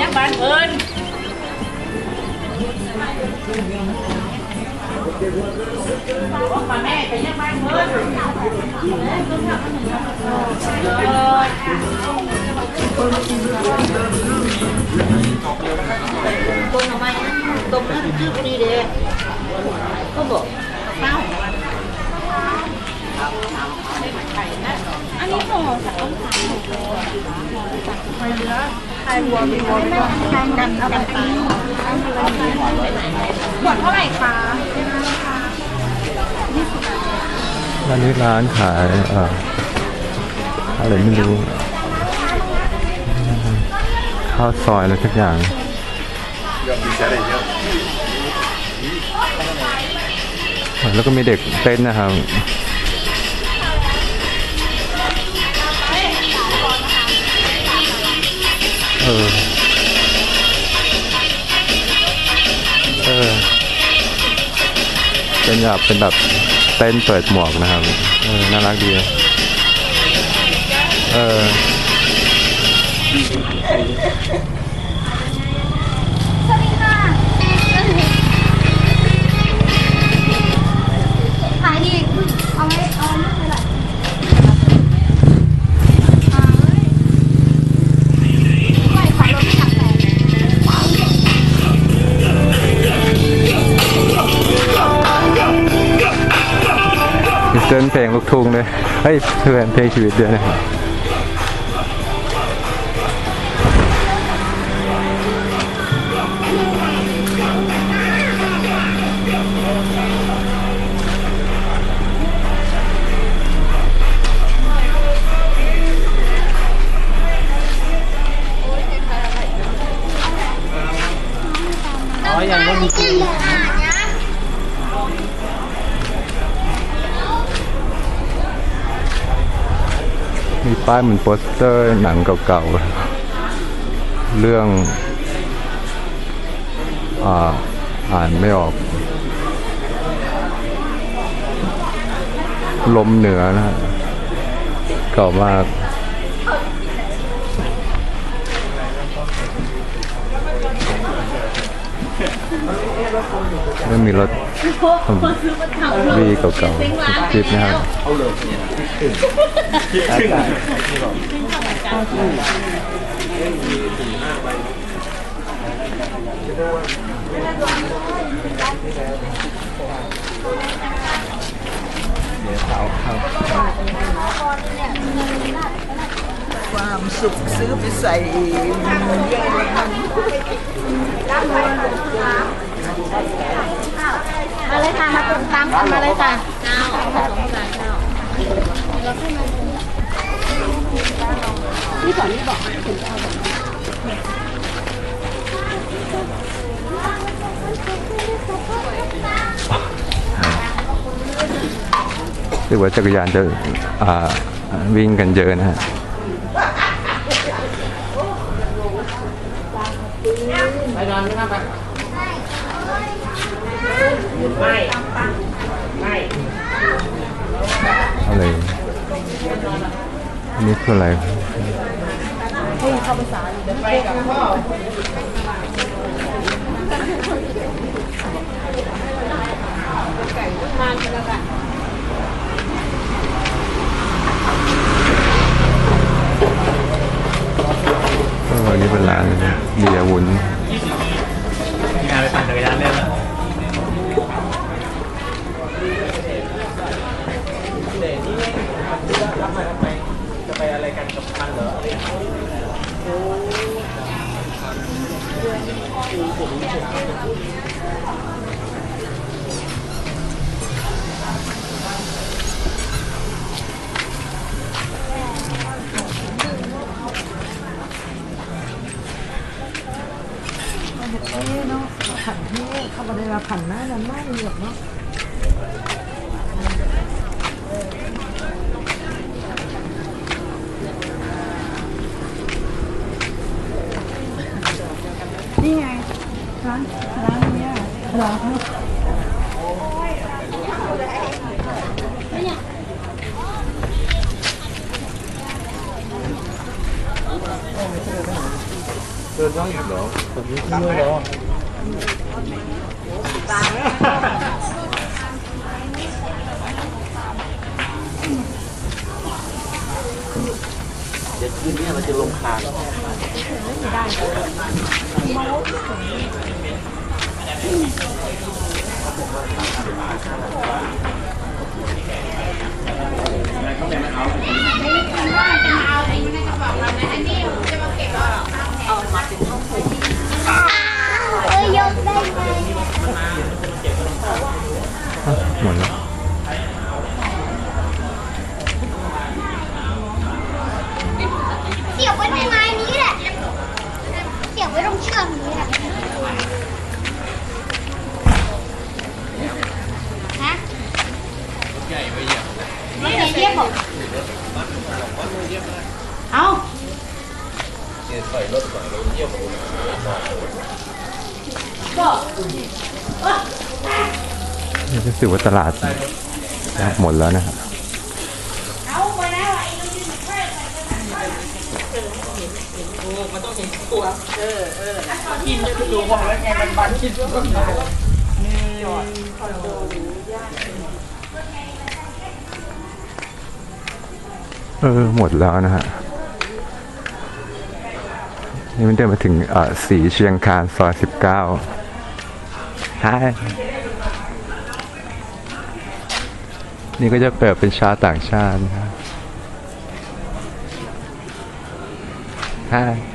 ยังบ้านเพิ่นบอกมาแม่ไปยังบ้านเพิ่นต้นทำไมนะต้มนั่นชื่อพอดีเด้ก็บอกเป้าอันนี้ห่อจากต้นขาหมดเลยไปเรือไทย วัวมีวัวไม่ต้องกันเอาไปตายขวดเท่าไหร่คะร้านนี้ร้านขายอะไรไม่รู้ข้าวซอยอะไรทุกอย่างแล้วก็มีเด็กเต้นนะครับ แบบเป็นแบบเต้นเปิดหมวกนะครับเออน่ารักดีเออ เต้นเพลงลูกทุ่งด้วยเฮ้ยเพื่อนเพลงชีวิตเด้วยนะครับอ๋อยังก็มีกินเลยอะนะ มี ป้ายเหมือนโปสเตอร์หนังเก่าๆ เรื่องอ่าอ่านไม่ออก ลมเหนือนะฮะเก่ามาก เริ่มมีรถวีเก่าๆคลิปนะครับ ความสุขซื้อไปใส่เองเยอะมากมาเลยค่ะ มาตรงตามกันมาเลยค่ะเอานี่ก่อนนี่บอกถึงจอาแบบนี้เรียกว่าจักรยานจะวิ่งกันเยอะนะฮะ ไปนอนไม่น่าไปไม่ไม่อะไรอันนี่คืออะไรไปกับพ่อเอออันนี้เป็นร้านเบียร์วุ้นงานไปปั่นจักรยานเล่น แล้วจ เขาบอกได้ว่าผันหน้านั้นไม่หรอกเนา นี้เร เสียบไว้ในไม้นี้แหละ เสียบไว้ตรงเชือกนี้แหละฮะใหญ่ไปเยี่ยมรถใหญ่เยี่ยมบอกเอานี่รู้สึกว่าตลาดหมดแล้วนะครับ เอาไปแล้วไอ้ลูกนี่มันใช่ กินจะไปดูของแล้วไงมันบันคิดว่ามันเออหมดแล้วนะฮะนี่มันเดินมาถึงเอ่อสีเชียงคานซอยสิบเก้าฮายนี่ก็จะเปิดเป็นชาวต่างชาตินะครับ ฮาย